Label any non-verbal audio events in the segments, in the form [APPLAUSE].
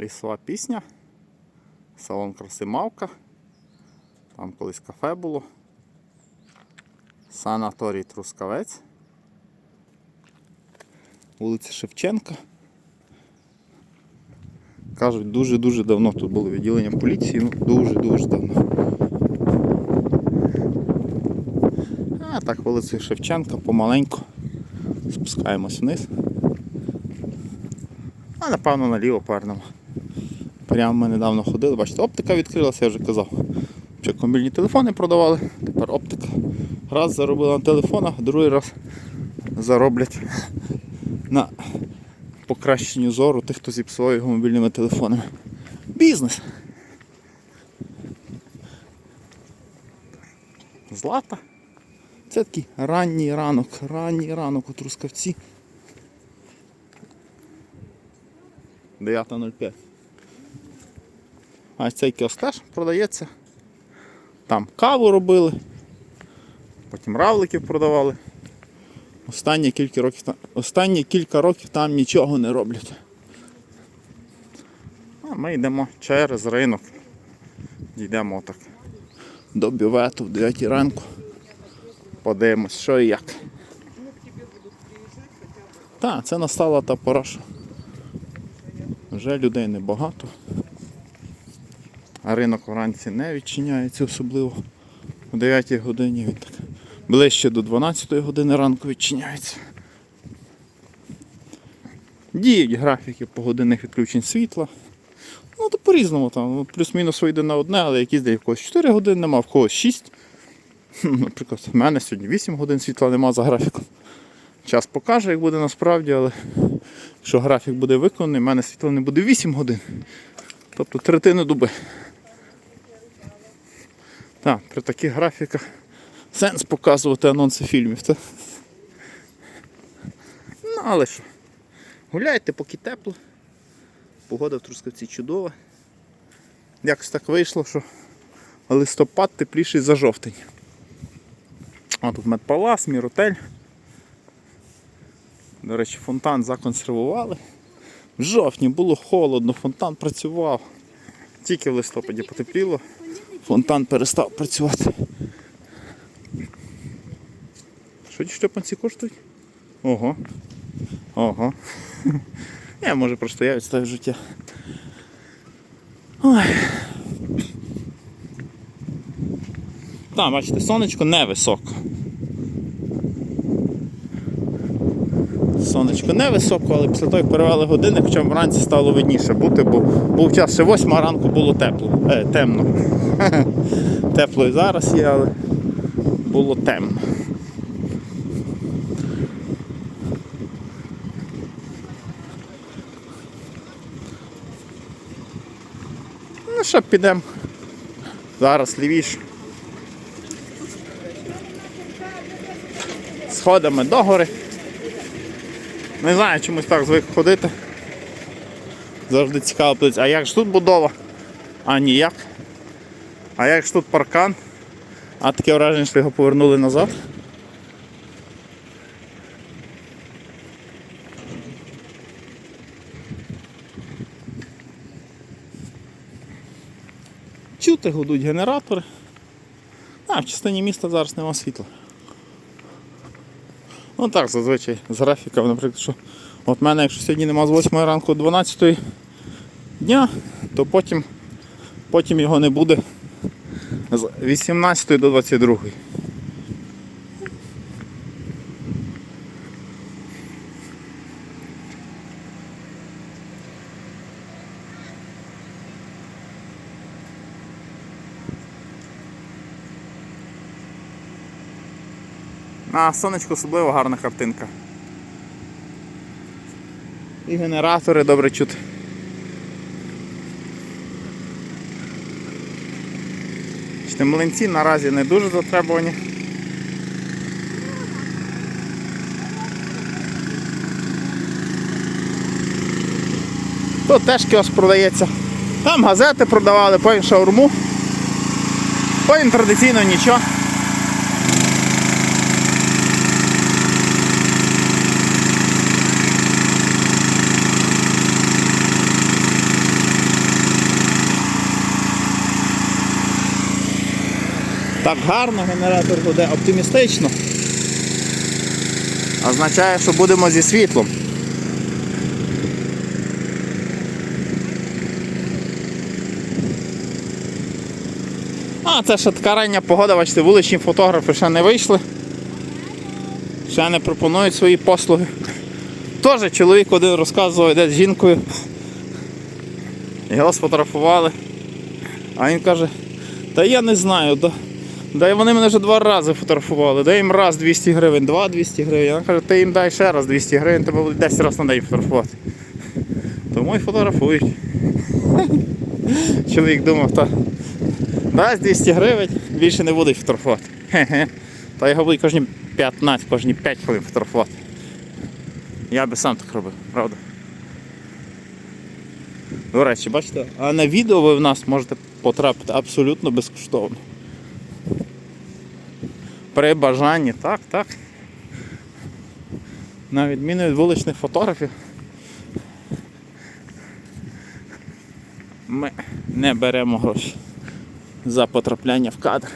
Лісова пісня. Салон краси Мавка. Там колись кафе було. Санаторій Трускавець. Вулиця Шевченка. Кажуть, дуже-дуже давно тут було відділення поліції, ну дуже-дуже давно. А так, вулицею Шевченка помаленьку. Спускаємось вниз. А напевно наліво повернемо. Прямо ми недавно ходили, бачите, оптика відкрилася, я вже казав. Ще мобільні телефони продавали, тепер оптика. Раз заробила на телефонах, другий раз зароблять на покращенню зору тих, хто зіпсував його мобільними телефонами. Бізнес. Злата. Це такий ранній ранок, ранній ранок у Трускавці. 9.05. А цей кіоск теж продається. Там каву робили, потім равликів продавали. Останні кілька років, там- останні кілька років там нічого не роблять. А ми йдемо через ринок. Йдемо так до бювету в 9 ранку. Подивимось, що і як. Так, це настала та пора. Вже людей небагато. А ринок вранці не відчиняється особливо. О 9 годині він так ближче до 12 години ранку відчиняється. Діють графіки погодинних відключень світла. Ну, то по-різному там. Ну, Плюс-мінус вийде на одне, але якісь де в когось 4 години нема, в когось 6. Наприклад, в мене сьогодні 8 годин світла нема за графіком. Час покаже, як буде насправді, але якщо графік буде виконаний, в мене світла не буде 8 годин. Тобто третину доби. Так, при таких графіках сенс показувати анонси фільмів. Та? Ну, але що, гуляйте, поки тепло. Погода в Трускавці чудова. Якось так вийшло, що листопад тепліший за жовтень. А тут медпалас, міротель. До речі, фонтан законсервували. В жовтні було холодно, фонтан працював. Тільки в листопаді потепліло, фонтан перестав працювати. Що ті штепанці коштують? Ого. Ого. [LAUGHS] Я може просто я відставив життя. Ой. Там, бачите, сонечко невисоко. Сонечко невисоко, але після того, як перевели години, хоча вранці стало видніше бути, бо був час ще 8 ранку було тепло. Е, темно. [LAUGHS] Тепло і зараз є, але було темно. Ну що, підемо. Зараз лівіше. Сходимо до гори. Не знаю, чомусь так звик ходити. Завжди цікаво а як ж тут будова? А ніяк. А як ж тут паркан? А таке враження, що його повернули назад. Чути гудуть генератори. А, в частині міста зараз нема світла. Ну так, зазвичай з графіком, наприклад, що от мене, якщо сьогодні нема з 8 ранку до 12 дня, то потім, потім його не буде 18 до 22. На сонечко особливо гарна картинка. І генератори добре чути. Бачите, Млинці наразі не дуже затребувані. Тут теж кіоск продається. Там газети продавали, потім шаурму. Потім традиційно нічого. Так гарно генератор буде оптимістично. Означає, що будемо зі світлом. А, це ще така рання погода, бачите, вуличні фотографи ще не вийшли. Ще не пропонують свої послуги. Теж чоловік один розказував, йде з жінкою. Його сфотографували. А він каже, та я не знаю, да, да вони мене вже два рази фотографували. Дай їм раз 200 гривень, два 200 гривень. Вона каже, ти їм дай ще раз 200 гривень, тебе буде 10 разів на день фотографувати. Тому і фотографують. [LAUGHS] Чоловік думав, та дасть 200 гривень, більше не будуть фотографувати. Та його будуть кожні 15, кожні 5 хвилин фотографувати. Я би сам так робив, правда? До речі, бачите, а на відео ви в нас можете потрапити абсолютно безкоштовно. При бажанні, так, так. На відміну від вуличних фотографів. Ми не беремо гроші за потрапляння в кадр.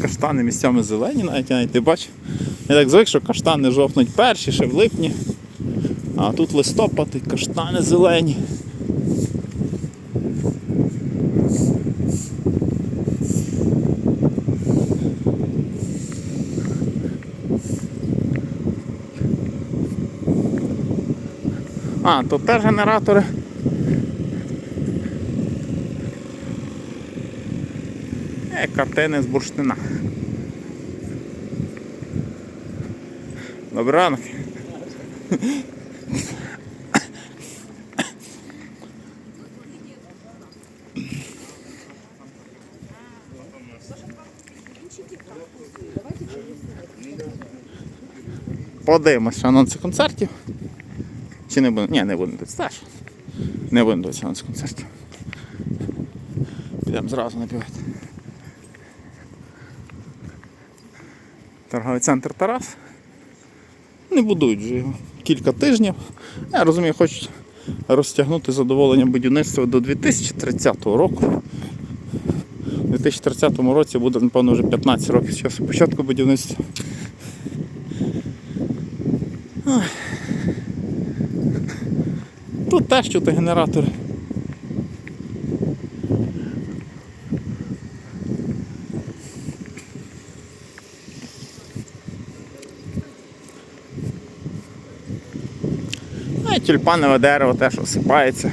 Каштани місцями зелені, навіть я навіть не бачив. Я так звик, що каштани жовтнуть перші, ще в липні. А тут листопад і каштани зелені. А, тут теж генератори. Е, картини з бурштина. Добрий ранок. Подивимося анонси концертів. Чи не будемо? Ні, не будемо дивитися. Теж. Не будемо дивитися анонси концертів. Підемо зразу напівати. Торговий центр Тарас. Не будують вже його кілька тижнів. Я розумію, хочуть розтягнути задоволення будівництва до 2030 року. У 2030 році буде, напевно, вже 15 років з часу початку будівництва. Ой. Тут теж чути генератори. А й тюльпанове дерево теж осипається.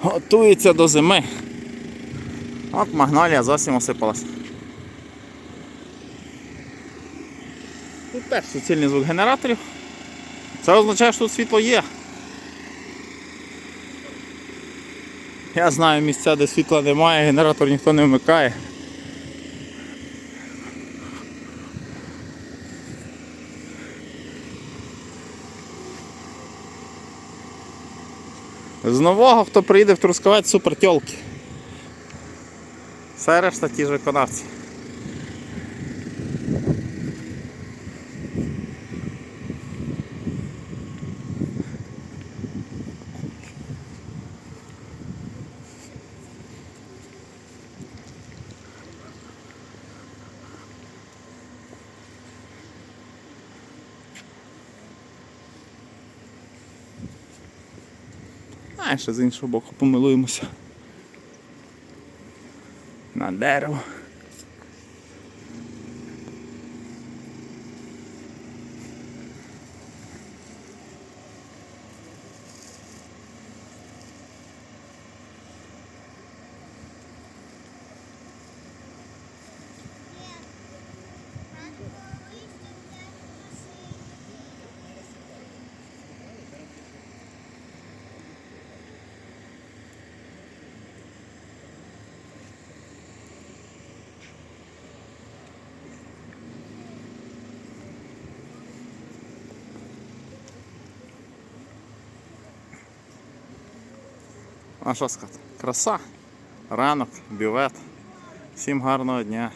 Готується до зими. От магнолія зовсім осипалась. Тут теж суцільний звук генераторів. Це означає, що тут світло є. Я знаю місця, де світла немає, генератор ніхто не вмикає. З нового, хто приїде в Трускавець, супер тьолки. Все решта ті ж виконавці. А ще з іншого боку помилуємося. На дерево. А що сказати? Краса, ранок, бювет. Всім гарного дня.